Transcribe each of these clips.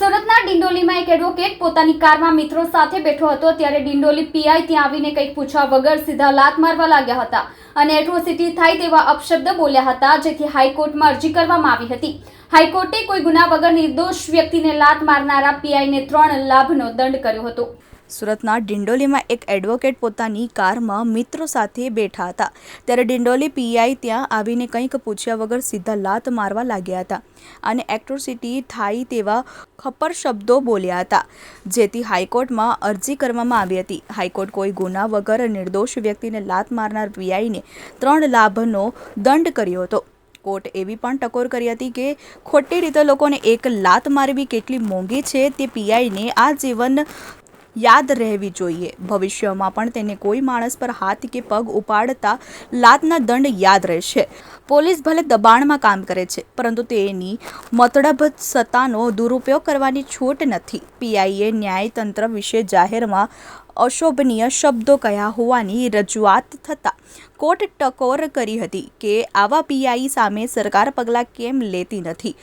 સુરતના ડિંડોલીમાં એક એડવોકેટ પોતાની કારમાં મિત્રો સાથે બેઠો હતો ત્યારે ડિંડોલી પીઆઈ ત્યાં આવીને કંઈક પૂછવા વગર સીધા લાત મારવા લાગ્યા હતા અને એટ્રોસિટી થાય તેવા અપશબ્દ બોલ્યા હતા જેથી હાઈકોર્ટમાં અરજી કરવામાં આવી હતી. હાઈકોર્ટે કોઈ ગુના વગર નિર્દોષ વ્યક્તિને લાત મારનારા પીઆઈને ત્રણ લાભનો દંડ કર્યો હતો. સુરતના ડિંડોલીમાં એક એડવોકેટ પોતાની કારમાં મિત્રો સાથે બેઠા હતા. ત્યારે ડિંડોલી પીઆઈ ત્યાં આવીને કંઈક પૂછ્યા વગર સીધા લાત મારવા લાગ્યા હતા અને એક્ટ્રોસિટી થાય તેવા ખપ્પર શબ્દો બોલ્યા હતા, જેથી હાઈકોર્ટમાં અરજી કરવામાં આવી હતી. હાઈકોર્ટ કોઈ ગુના વગર નિર્દોષ વ્યક્તિને લાત મારનાર પીઆઈને ત્રણ લાભનો દંડ કર્યો હતો. કોર્ટ એવી પણ ટકોર કરી હતી કે ખોટી રીતે લોકોને એક લાત મારવી કેટલી મોંઘી છે તે પીઆઈને આ જીવન યાદ રહેવી જોઈએ. ભવિષ્યમાં પણ તેને કોઈ માણસ પર હાથ કે પગ ઉપાડતા લાતના દંડ યાદ રહેશે. પોલીસ ભલે દબાણમાં કામ કરે છે, પરંતુ તેની મતડબ સત્તાનો દુરુપયોગ કરવાની છૂટ નથી. પીઆઈએ ન્યાયતંત્ર વિશે જાહેરમાં અશોભનીય શબ્દો કહ્યા હોવાની રજૂઆત થતાં કોર્ટ ટકોર કરી હતી કે આવા પીઆઈ સામે સરકાર પગલાં કેમ લેતી નથી.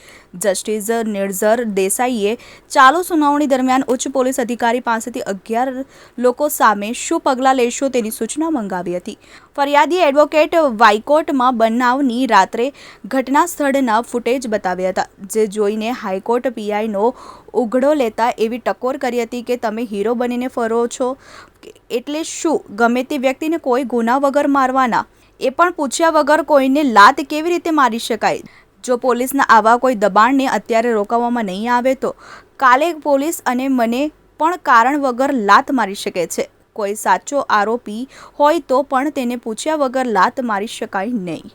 જસ્ટિસ નિર્ઝર દેસાઈએ ચાલુ સુનાવણી દરમિયાન ઉચ્ચ પોલીસ અધિકારી પાસેથી અગિયાર લોકો સામે શું પગલાં લેશો તેની સૂચના મંગાવી હતી. ફરિયાદી એડવોકેટ વાયકોર્ટમાં બનાવની રાત્રે ઘટના સ્થળના ફૂટેજ બતાવ્યા હતા, જે જોઈને હાઈકોર્ટ પીઆઈનો ઉઘડો લેતા એવી ટકોર કરી હતી કે તમે હીરો બનીને ફરો છો. એટલે શું, ગમે તે વ્યક્તિને કોઈ ગુના વગર મારવાના? એ પણ પૂછ્યા વગર કોઈને લાત કેવી રીતે મારી શકાય? જો પોલીસના આવા કોઈ દબાણને અત્યારે રોકાવવામાં નહીં આવે તો? કાલે પોલીસ અને મને પણ કારણ વગર લાત મારી શકે છે. કોઈ સાચો આરોપી હોય તો પણ તેને પૂછ્યા વગર લાત મારી શકાય નહીં.